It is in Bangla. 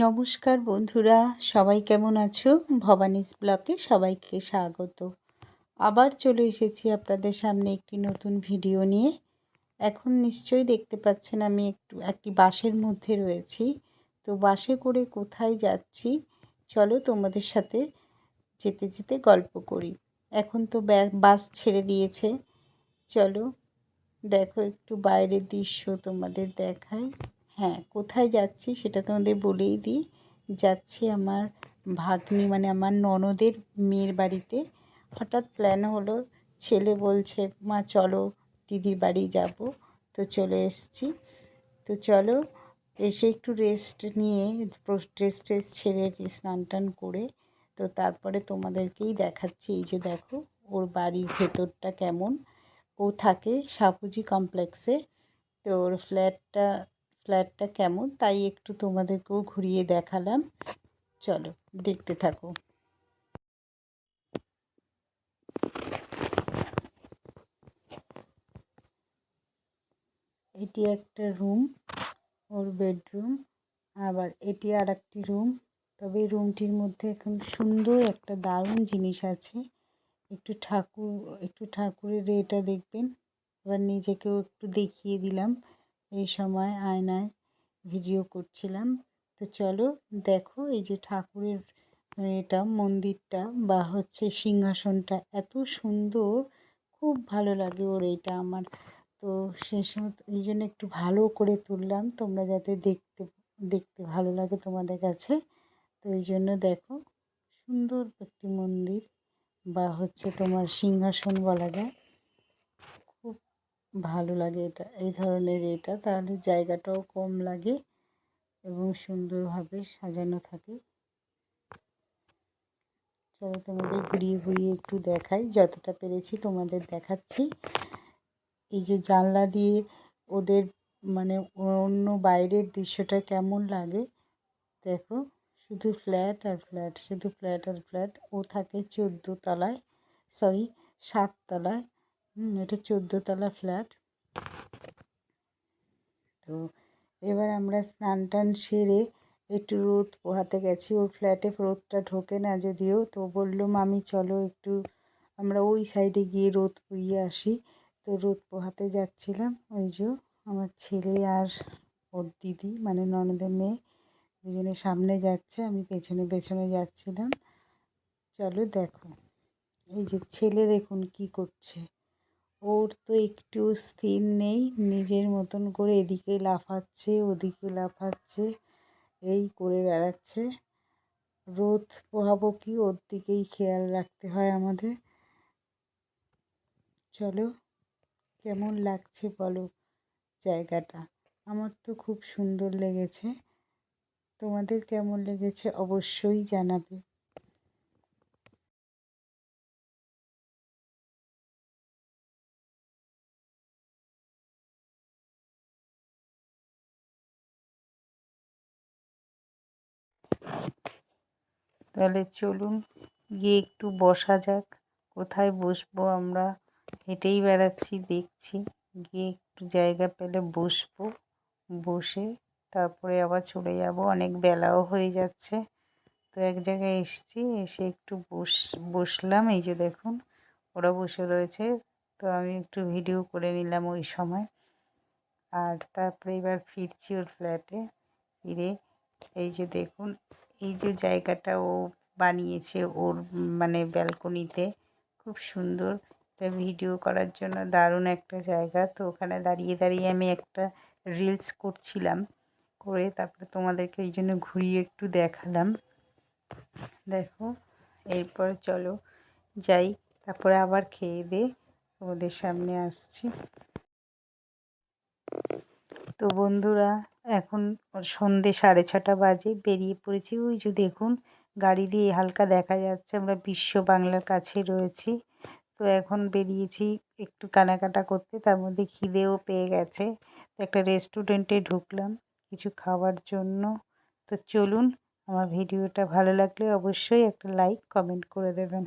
নমস্কার বন্ধুরা, সবাই কেমন আছো? ভবানীস ব্লকে সবাইকে স্বাগত। আবার চলে এসেছি আপনাদের সামনে একটি নতুন ভিডিও নিয়ে। এখন নিশ্চয়ই দেখতে পাচ্ছেন আমি একটু, একটি বাসের মধ্যে রয়েছি। তো বাসে করে কোথায় যাচ্ছি? চলো তোমাদের সাথে যেতে যেতে গল্প করি। এখন তো বাস ছেড়ে দিয়েছে। চলো দেখো একটু বাইরের দৃশ্য তোমাদের দেখায়। হ্যাঁ কোথায় যাচ্ছি সেটা তোমাদের বলেই দিই। যাচ্ছি আমার ভাগ্নি মানে আমার ননদের মেয়ের বাড়িতে। হঠাৎ প্ল্যান হলো, ছেলে বলছে, মা, চলো দিদির বাড়ি যাব। তো চলে এসছি। তো চলো, এসে একটু রেস্ট নিয়ে ড্রেস ট্রেস ছেড়ে স্নান টান করে, তো তারপরে তোমাদেরকেই দেখাচ্ছি। এই যে দেখো, ওর বাড়ির ভেতরটা কেমন। ও থাকে সাপুজি কমপ্লেক্সে তো ওর ফ্ল্যাটটা ফ্ল্যাটটা কেমন? তাই একটু তোমাদেরকেও ঘুরিয়ে দেখালাম। চলো, দেখতে থাকো। এটি একটা রুম, ওর বেডরুম। আবার এটি আর একটি রুম। তবে রুমটির মধ্যে এখন সুন্দর একটা দারুণ জিনিস আছে। একটু ঠাকুর, একটু ঠাকুরের এটা দেখবেন। এবার নিজেকেও একটু দেখিয়ে দিলাম। এই সময় আয়নায় ভিডিও করছিলাম। তো চলো দেখো এই যে ঠাকুরের এটা মন্দিরটা বা হচ্ছে সিংহাসনটা এত সুন্দর, খুব ভালো লাগে ওর এটা আমার। তো সেই সময় এই জন্য একটু ভালো করে তুললাম তোমরা যাতে দেখতে দেখতে ভালো লাগে তোমাদের কাছে। তো এই জন্য দেখো সুন্দর একটি মন্দির বা হচ্ছে তোমার সিংহাসন বলা যায়। ভালো লাগে এটা, এই ধরনের এটা। তাহলে জায়গাটাও কম লাগে এবং সুন্দরভাবে সাজানো থাকে। চলো তোমাদের ঘুরিয়ে ঘুরিয়ে একটু দেখাই, যতটা পেরেছি তোমাদের দেখাচ্ছি। এই যে জানলা দিয়ে ওদের মানে অন্য বাইরের দৃশ্যটা কেমন লাগে, দেখো। শুধু ফ্ল্যাট আর ফ্ল্যাট, শুধু ফ্ল্যাট আর ফ্ল্যাট। ও থাকে চোদ্দ তলায় সরি, সাততলায়। হুম, এটা চোদ্দোতলা ফ্ল্যাট। তো এবার আমরা স্নান টান সেরে একটু রোদ পোহাতে গেছি। ওর ফ্ল্যাটে রোদটা ঢোকে না যদিও। তো বলল, মামি, চলো একটু আমরা ওই সাইডে গিয়ে রোদ পুইয়ে আসি। তো রোদ পোহাতে যাচ্ছিলাম। ওই যে আমার ছেলে আর ওর দিদি মানে ননদের মেয়ে, দুজনে সামনে যাচ্ছে। আমি পেছনে পেছনে যাচ্ছিলাম। চলো দেখো। এই যে ছেলে দেখুন কি করছে। ওর তো একটু স্থির নেই, নিজের মতন করে এদিকে লাফাচ্ছে, ওদিকে লাফাচ্ছে, এই করে বেড়াচ্ছে। রোদ পোহাবো কি? ওর দিকেই খেয়াল রাখতে হয় আমাদের। চলো, কেমন লাগছে বলো জায়গাটা? আমার তো খুব সুন্দর লেগেছে। তোমাদের কেমন লেগেছে অবশ্যই জানাবে। তাহলে চলুন, গিয়ে একটু বসা যাক। কোথায় বসবো আমরা? হেঁটেই বেড়াচ্ছি, দেখছি। গিয়ে একটু জায়গা পেলে বসবো, বসে তারপরে আবার চলে যাব। অনেক বেলাও হয়ে যাচ্ছে। তো এক জায়গায় এসছি, এসে একটু বস, বসলাম। এই যে দেখুন, ওরা বসে রয়েছে। তো আমি একটু ভিডিও করে নিলাম ওই সময়। আর তারপরে এবার ফিরছি ওর ফ্ল্যাটে ফিরে এই যে দেখুন এই যে জায়গাটা ও বানিয়েছে ওর মানে ব্যালকনিতে, খুব সুন্দর। একটা ভিডিও করার জন্য দারুণ একটা জায়গা। তো ওখানে দাঁড়িয়ে দাঁড়িয়ে আমি একটা রিলস করছিলাম করে তারপরে তোমাদেরকে এই জন্য ঘুরিয়ে একটু দেখালাম। দেখো, এরপর চলো যাই। তারপরে আবার খেয়ে দে ওদের সামনে আসছি। তো বন্ধুরা, এখন সন্ধে সাড়ে ছটা বাজে, বেরিয়ে পড়েছি। ওই যে দেখুন, গাড়ি দিয়ে হালকা দেখা যাচ্ছে, আমরা বিশ্ব বাংলার কাছে রয়েছি। তো এখন বেরিয়েছি একটু কেনাকাটা করতে, তার মধ্যে খিদেও পেয়ে গেছে। তো একটা রেস্টুরেন্টে ঢুকলাম কিছু খাওয়ার জন্য। তো চলুন, আমার ভিডিওটা ভালো লাগলে অবশ্যই একটা লাইক, কমেন্ট করে দেবেন।